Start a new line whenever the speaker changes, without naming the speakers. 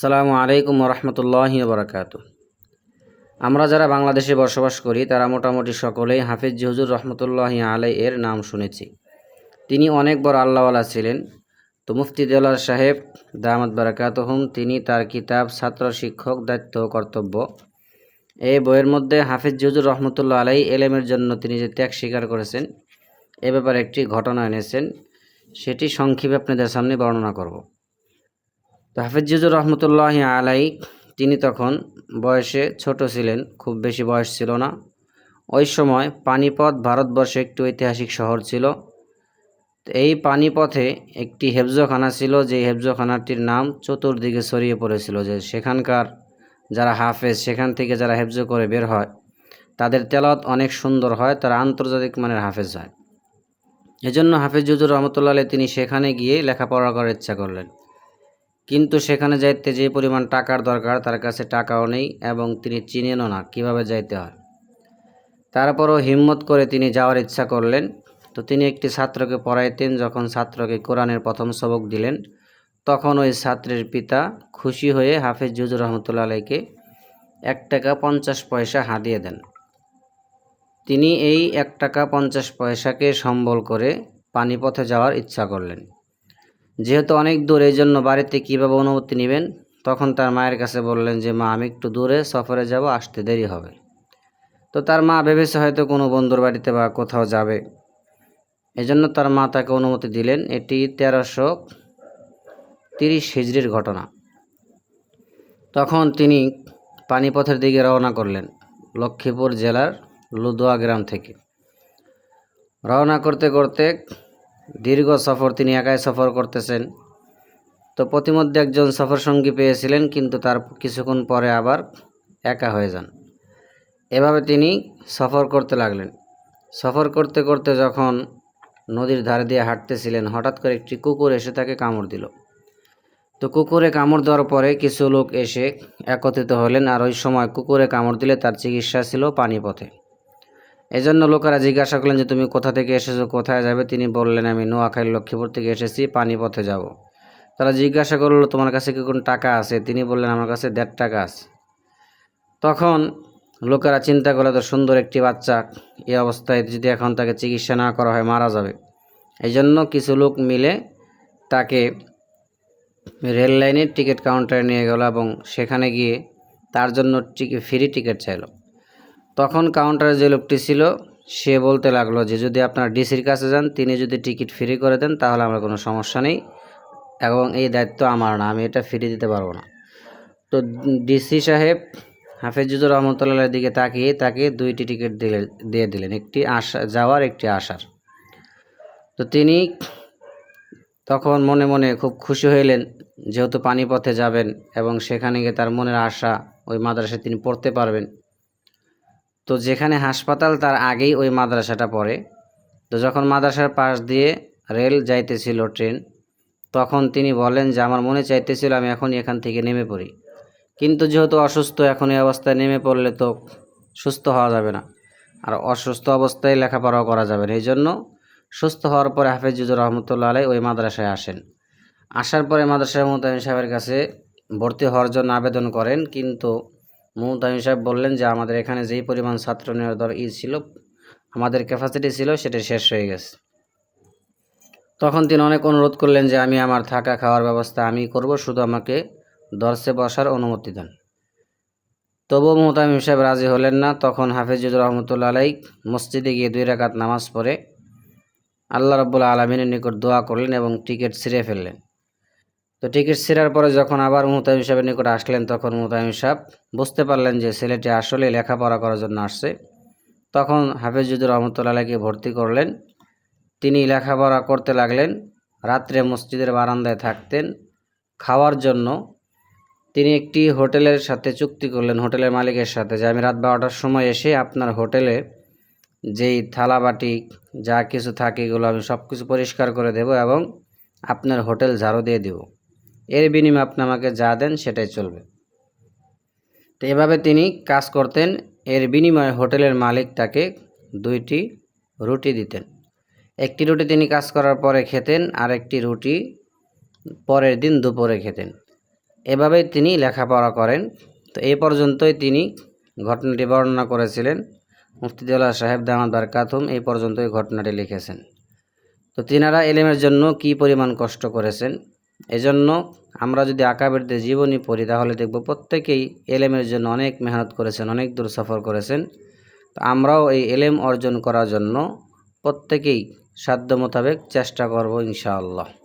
আসসালামু আলাইকুম রহমতুল্লাহি বরকাত আমরা যারা বাংলাদেশে বসবাস করি, তারা মোটামুটি সকলেই হাফিজ হুজুর রহমতুল্লাহি আলাই এর নাম শুনেছি। তিনি অনেক বড় আল্লাহওয়ালা ছিলেন। তো মুফতি দেওয়াল সাহেব, দামাত বারাকাতহম, তিনি তার কিতাব ছাত্র শিক্ষক, দায়িত্ব কর্তব্য। এই বইয়ের মধ্যে হাফিজ হুজুর রহমতুল্লাহ আলাই এলেমের জন্য তিনি যে ত্যাগ স্বীকার করেছেন, এ ব্যাপারে একটি ঘটনা এনেছেন। সেটি সংক্ষেপে আপনাদের সামনে বর্ণনা করব। তো হাফিজুর রহমতুল্লাহ আলাই তিনি তখন বয়সে ছোট ছিলেন, খুব বেশি বয়স ছিল না। ওই সময় পানিপথ ভারতবর্ষে একটি ঐতিহাসিক শহর ছিল। এই পানিপথে একটি হেফজখানা ছিল যে হেফজখানাটির নাম চতুর্দিকে ছড়িয়ে পড়েছিল, যে সেখানকার যারা হাফেজ, সেখান থেকে যারা হেফজ করে বের হয়, তাদের তেলত অনেক সুন্দর হয়, তারা আন্তর্জাতিক মানের হাফেজ হয়। এজন্য হাফিজুজুর রহমতুল্লাহ তিনি সেখানে গিয়ে লেখাপড়া করার ইচ্ছা করলেন। কিন্তু সেখানে যাইতে যে পরিমাণ টাকার দরকার, তার কাছে টাকাও নেই এবং তিনি চিনেনও না, কীভাবে যাইতে হয়? তারপরও হিম্মত করে তিনি যাওয়ার ইচ্ছা করলেন। তো তিনি একটি ছাত্রকে পড়াইতেন, যখন ছাত্রকে কোরআনের প্রথম সবক দিলেন। তখন ওই ছাত্রের পিতা খুশি হয়ে হাফিজ জুজুর রহমতুল্লা আলাইকে এক টাকা পঞ্চাশ পয়সা হাদিয়ে দেন। তিনি এই এক টাকা পঞ্চাশ পয়সাকে সম্বল করে পানিপথে যাওয়ার ইচ্ছা করলেন। যেহেতু অনেক দূর এই জন্য বাড়িতে কীভাবে অনুমতি নেবেন? তখন তার মায়ের কাছে বললেন যে, মা, আমি একটু দূরে সফরে যাব, আসতে দেরি হবে। তো তার মা ভেবেছে হয়তো কোনো বন্ধুর বাড়িতে বা কোথাও যাবে। এজন্য তার মা তাকে অনুমতি দিলেন। এটি তেরোশো তিরিশ হিজড়ির ঘটনা। তখন তিনি পানিপথের দিকে রওনা করলেন, লক্ষ্মীপুর জেলার লুদুয়া গ্রাম থেকে। রওনা করতে করতে দীর্ঘ সফর তিনি একাই সফর করতেছেন। তো প্রতিমধ্যে একজন সফর সঙ্গী পেয়েছিলেন, কিন্তু তার কিছুক্ষণ পরে আবার একা হয়ে যান। এভাবে তিনি সফর করতে লাগলেন। সফর করতে করতে যখন নদীর ধারে দিয়ে হাঁটতেছিলেন, হঠাৎ করে একটি কুকুর এসে তাকে কামড় দিল। তো কুকুরে কামড় দেওয়ার পরে কিছু লোক এসে একত্রিত হলেন, আর ওই সময় কুকুরে কামড় দিলে তার চিকিৎসা ছিল পানিপথে। এজন্য লোকেরা জিজ্ঞাসা করলেন যে, তুমি কোথা থেকে এসেছ? কোথায় যাবে? তিনি বললেন, আমি নোয়াখালী লক্ষ্মীপুর থেকে এসেছি, পানিপথে যাব। তারা জিজ্ঞাসা করল, তোমার কাছে কি কোনো টাকা আছে? তিনি বললেন, আমার কাছে দেড় টাকা আছে। তখন লোকেরা চিন্তা করলে তো সুন্দর একটি বাচ্চা, এই অবস্থায় যদি এখন তাকে চিকিৎসা না করা হয়, মারা যাবে। এই জন্য কিছু লোক মিলে তাকে রেল লাইনের টিকিট কাউন্টারে নিয়ে গেল এবং সেখানে গিয়ে তার জন্য ফ্রি টিকিট চাইলো। তখন কাউন্টারে যে লোকটি ছিল, সে বলতে লাগল যে, যদি আপনার ডিসির কাছে যান, তিনি যদি টিকিট ফ্রি করে দেন, তাহলে আমার কোনো সমস্যা নেই এবং এই দায়িত্ব আমার না, আমি এটা ফ্রি দিতে পারব না। তো ডিসি সাহেব হাফিজুর রহমতুল্লাহ দিকে তাকিয়ে তাকে দুইটি টিকিট দিলে, দিয়ে দিলেন, একটি আসা যাওয়ার, একটি আসার। তো তিনি তখন মনে মনে খুব খুশি হইলেন, যেহেতু পানিপথে যাবেন এবং সেখানে গিয়ে তার মনের আশা ওই মাদ্রাসায় তিনি পড়তে পারবেন তো যেখানে হাসপাতাল, তার আগেই ওই মাদ্রাসাটা পড়ে। তো যখন মাদ্রাসার পাশ দিয়ে রেল যাইতেছিল ট্রেন, তখন তিনি বলেন যে, আমার মনে চাইতেছিল আমি এখন এখান থেকে নেমে পড়ি। কিন্তু যেহেতু অসুস্থ, এখন এই অবস্থায় নেমে পড়লে তো সুস্থ হওয়া যাবে না। আর অসুস্থ অবস্থায় লেখাপড়াও করা যাবে না। এই জন্য সুস্থ হওয়ার পরে হাফিজুর রহমতুল্লাহ আলাই ওই মাদ্রাসায় আসেন। আসার পরে মাদ্রাসার মোহতামিম সাহেবের কাছে ভর্তি হওয়ার জন্য আবেদন করেন, কিন্তু মোহতামিম সাহেব বললেন যে, আমাদের এখানে যেই পরিমাণ ছাত্র নেওয়ার দর ই ছিল, আমাদের ক্যাপাসিটি ছিল, সেটা শেষ হয়ে গেছে। তখন তিনি অনেক অনুরোধ করলেন যে, আমি আমার থাকা খাওয়ার ব্যবস্থা আমি করব, শুধু আমাকে দর্শে বসার অনুমতি দেন। তবুও মোহতামিম সাহেব রাজি হলেন না। তখন হাফিজুর রহমতুল্লা আলাই মসজিদে গিয়ে দুই রাকাত নামাজ পড়ে আল্লাহ রব্বুল আলমিনের নিকট দোয়া করলেন এবং টিকিট ছিঁড়ে ফেললেন। তো টিকিট ছিঁড়ার পরে যখন আবার মুহতামিম সাহেবের নিকট আসলেন, তখন মুহতামিম সাহেব বুঝতে পারলেন যে ছেলেটি আসলে লেখাপড়া করার জন্য আসছে। তখন হাফিজুর রহমতুল্লাহকে ভর্তি করলেন। তিনি লেখাপড়া করতে লাগলেন, রাত্রে মসজিদের বারান্দায় থাকতেন। খাওয়ার জন্য তিনি একটি হোটেলের সাথে চুক্তি করলেন, হোটেলের মালিকের সাথে, যে আমি রাত বারোটার সময় এসে আপনার হোটেলে যেই থালা বাটি যা কিছু থাকে এগুলো আমি সব কিছু পরিষ্কার করে দেব এবং আপনার হোটেল ঝাড়ু দিয়ে দেব। এর বিনিময়ে আপনি আমাকে যা দেন সেটাই চলবে। তো এভাবে তিনি কাজ করতেন। এর বিনিময়ে হোটেলের মালিক তাকে দুইটি রুটি দিতেন। একটি রুটি তিনি কাজ করার পরে খেতেন আর একটি রুটি পরের দিন দুপুরে খেতেন। এভাবেই তিনি লেখাপড়া করেন। তো এই পর্যন্তই তিনি ঘটনাটি বর্ণনা করেছিলেন। মুফতিদুল্লাহ সাহেব দামাদ বারকাতুম এই পর্যন্তই ঘটনাটি লিখেছেন। তো তিনারা এলেমের জন্য কি পরিমাণ কষ্ট করেছেন? এজন্য আমরা যদি আকাবেরদের জীবনী পড়ি, তাহলে দেখব প্রত্যেকেই এলেমের জন্য অনেক মেহনত করেছেন, অনেক দূর সফর করেছেন। তো আমরাও এই এলেম অর্জন করার জন্য প্রত্যেকেই সাধ্য মোতাবেক চেষ্টা করব ইনশাআল্লাহ।